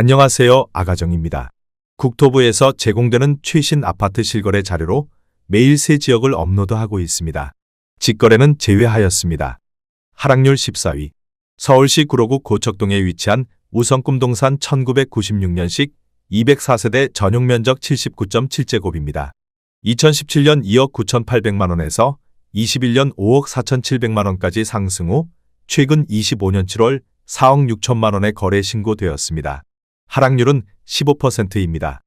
안녕하세요. 아가정입니다. 국토부에서 제공되는 최신 아파트 실거래 자료로 매일 새 지역을 업로드하고 있습니다. 직거래는 제외하였습니다. 하락률 14위. 서울시 구로구 고척동에 위치한 우성꿈동산 1996년식 204세대 전용 면적 79.7제곱입니다. 2017년 2억 9,800만 원에서 21년 5억 4,700만 원까지 상승 후 최근 25년 7월 4억 6천만 원의 거래 신고되었습니다. 하락률은 15%입니다.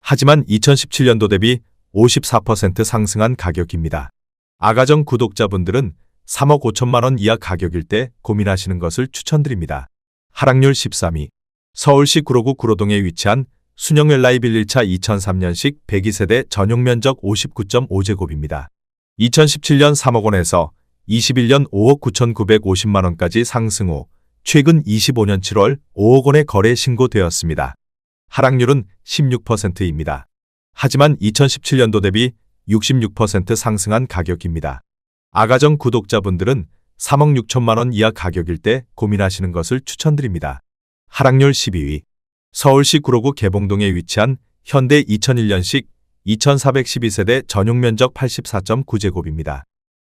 하지만 2017년도 대비 54% 상승한 가격입니다. 아가정 구독자분들은 3억 5천만 원 이하 가격일 때 고민하시는 것을 추천드립니다. 하락률 13위. 서울시 구로구 구로동에 위치한 순영웰 라이 빌릴차 2003년식 102세대 전용 면적 59.5제곱입니다. 2017년 3억 원에서 21년 5억 9,950만 원까지 상승 후 최근 25년 7월 5억 원의 거래 신고되었습니다. 하락률은 16%입니다. 하지만 2017년도 대비 66% 상승한 가격입니다. 아가정 구독자분들은 3억 6천만 원 이하 가격일 때 고민하시는 것을 추천드립니다. 하락률 12위. 서울시 구로구 개봉동에 위치한 현대 2001년식 2412세대 전용 면적 84.9제곱입니다.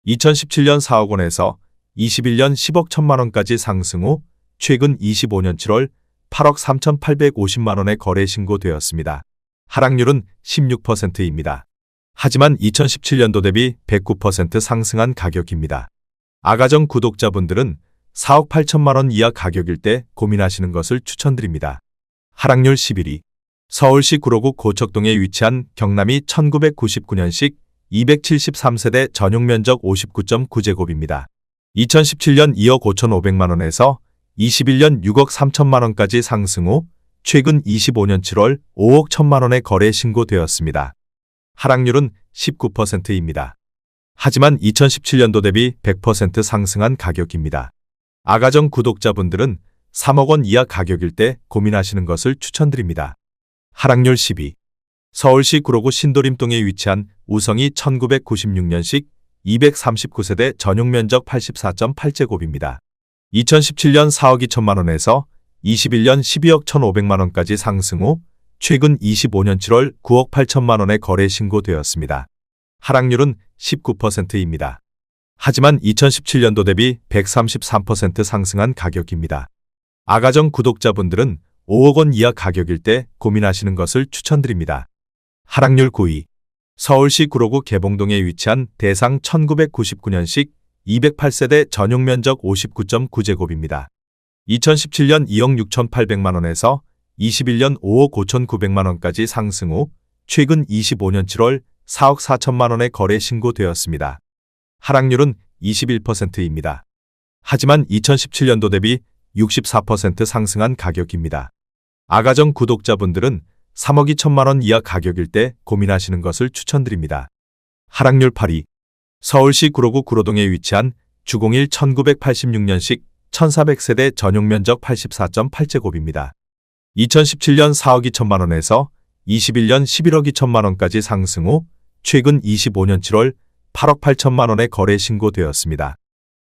2017년 4억 원에서 21년 10억 1천만 원까지 상승 후 최근 25년 7월 8억 3,850만 원의 거래 신고되었습니다. 하락률은 16%입니다. 하지만 2017년도 대비 109% 상승한 가격입니다. 아가정 구독자분들은 4억 8천만 원 이하 가격일 때 고민하시는 것을 추천드립니다. 하락률 11위. 서울시 구로구 고척동에 위치한 경남이 1999년식 273세대 전용 면적 59.9제곱입니다. 2017년 2억 5,500만 원에서 21년 6억 3천만 원까지 상승 후 최근 25년 7월 5억 1천만 원의 거래 신고되었습니다. 하락률은 19%입니다. 하지만 2017년도 대비 100% 상승한 가격입니다. 아가정 구독자분들은 3억 원 이하 가격일 때 고민하시는 것을 추천드립니다. 하락률 12. 서울시 구로구 신도림동에 위치한 우성이 1996년식 239세대 전용 면적 84.8제곱입니다. 2017년 4억 2천만 원에서 21년 12억 1,500만 원까지 상승 후 최근 25년 7월 9억 8천만 원의 거래 신고되었습니다. 하락률은 19%입니다. 하지만 2017년도 대비 133% 상승한 가격입니다. 아가정 구독자분들은 5억 원 이하 가격일 때 고민하시는 것을 추천드립니다. 하락률 9위. 서울시 구로구 개봉동에 위치한 대상 1999년식 208세대 전용 면적 59.9제곱입니다. 2017년 2억 6,800만 원에서 21년 5억 5,900만 원까지 상승 후 최근 25년 7월 4억 4천만 원의 거래 신고되었습니다. 하락률은 21%입니다. 하지만 2017년도 대비 64% 상승한 가격입니다. 아가정 구독자분들은 3억 2천만 원 이하 가격일 때 고민하시는 것을 추천드립니다. 하락률 8위. 서울시 구로구 구로동에 위치한 주공일 1986년식 1400세대 전용 면적 84.8제곱입니다. 2017년 4억 2천만 원에서 21년 11억 2천만 원까지 상승 후 최근 25년 7월 8억 8천만 원의 거래 신고되었습니다.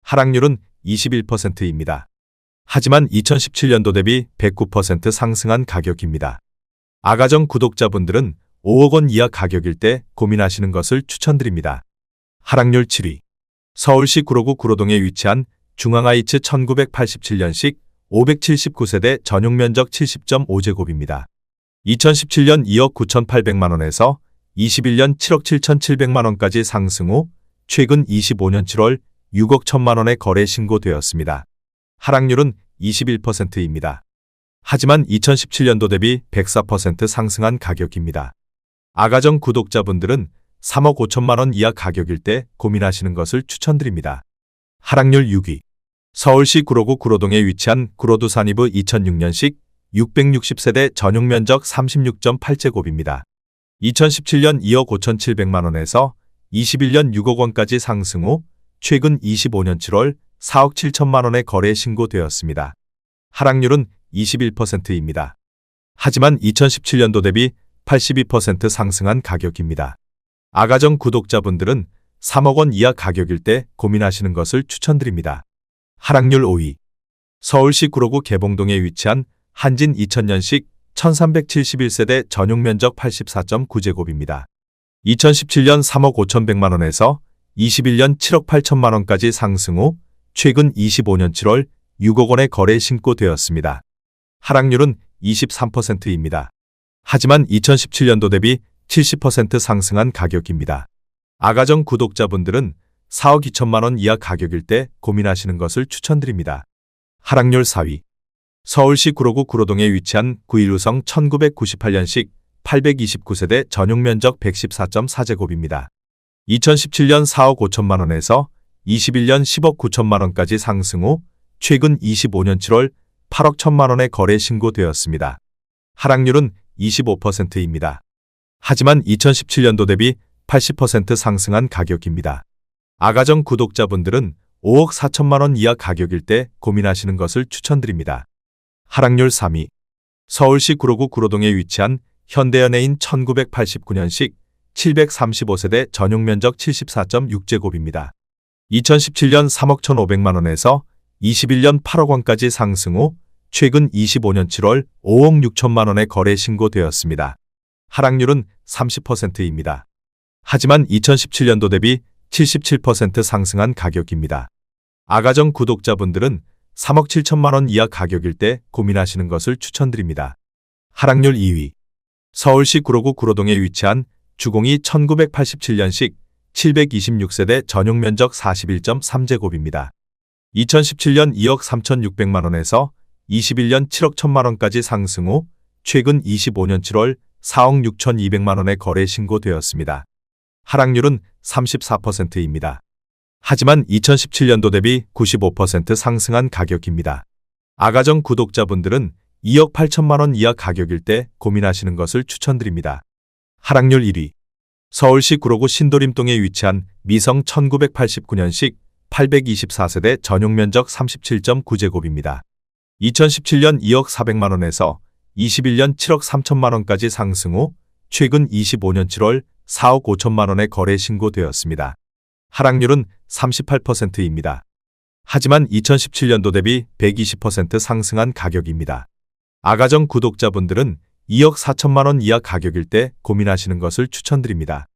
하락률은 21%입니다. 하지만 2017년도 대비 109% 상승한 가격입니다. 아가정 구독자분들은 5억 원 이하 가격일 때 고민하시는 것을 추천드립니다. 하락률 7위. 서울시 구로구 구로동에 위치한 중앙아이츠 1987년식 579세대 전용 면적 70.5제곱입니다. 2017년 2억 9,800만 원에서 21년 7억 7,700만 원까지 상승 후 최근 25년 7월 6억 1천만 원의 거래 신고되었습니다. 하락률은 21%입니다. 하지만 2017년도 대비 104% 상승한 가격입니다. 아가정 구독자분들은 3억 5천만 원 이하 가격일 때 고민하시는 것을 추천드립니다. 하락률 6위. 서울시 구로구 구로동에 위치한 구로두 산이브 2006년식 660세대 전용 면적 36.8제곱입니다. 2017년 2억 5,700만 원에서 21년 6억 원까지 상승 후 최근 25년 7월 4억 7천만 원의 거래 신고되었습니다. 하락률은 21%입니다. 하지만 2017년도 대비 82% 상승한 가격입니다. 아가정 구독자분들은 3억 원 이하 가격일 때 고민하시는 것을 추천드립니다. 하락률 5위. 서울시 구로구 개봉동에 위치한 한진 2000년식 1371세대 전용 면적 84.9제곱입니다. 2017년 3억 5천백만 원에서 21년 7억 8천만 원까지 상승 후 최근 25년 7월 6억 원의 거래 신고되었습니다. 하락률은 23%입니다. 하지만 2017년도 대비 70% 상승한 가격입니다. 아가정 구독자분들은 4억 2천만 원 이하 가격일 때 고민하시는 것을 추천드립니다. 하락률 4위 서울시 구로구 구로동에 위치한 9.15성 1998년식 829세대 전용 면적 114.4제곱입니다. 2017년 4억 5천만 원에서 21년 10억 9천만 원까지 상승 후 최근 25년 7월 8억 1천만 원의 거래 신고되었습니다. 하락률은 25%입니다. 하지만 2017년도 대비 80% 상승한 가격입니다. 아가정 구독자분들은 5억 4천만 원 이하 가격일 때 고민하시는 것을 추천드립니다. 하락률 3위 서울시 구로구 구로동에 위치한 현대연예인 1989년식 735세대 전용 면적 74.6제곱입니다. 2017년 3억 1,500만 원에서 21년 8억 원까지 상승 후 최근 25년 7월 5억 6천만 원의 거래 신고되었습니다. 하락률은 30%입니다. 하지만 2017년도 대비 77% 상승한 가격입니다. 아가정 구독자분들은 3억 7천만 원 이하 가격일 때 고민하시는 것을 추천드립니다. 하락률 2위 서울시 구로구 구로동에 위치한 주공이 1987년식 726세대 전용 면적 41.3제곱입니다. 2017년 2억 3,600만 원에서 21년 7억 1천만 원까지 상승 후 최근 25년 7월 4억 6,200만 원의 거래 신고되었습니다. 하락률은 34%입니다. 하지만 2017년도 대비 95% 상승한 가격입니다. 아가정 구독자분들은 2억 8천만 원 이하 가격일 때 고민하시는 것을 추천드립니다. 하락률 1위 서울시 구로구 신도림동에 위치한 미성 1989년식 824세대 전용 면적 37.9제곱입니다. 2017년 2억 400만 원에서 21년 7억 3천만 원까지 상승 후 최근 25년 7월 4억 5천만 원의 거래 신고되었습니다. 하락률은 38%입니다. 하지만 2017년도 대비 120% 상승한 가격입니다. 아가정 구독자분들은 2억 4천만 원 이하 가격일 때 고민하시는 것을 추천드립니다.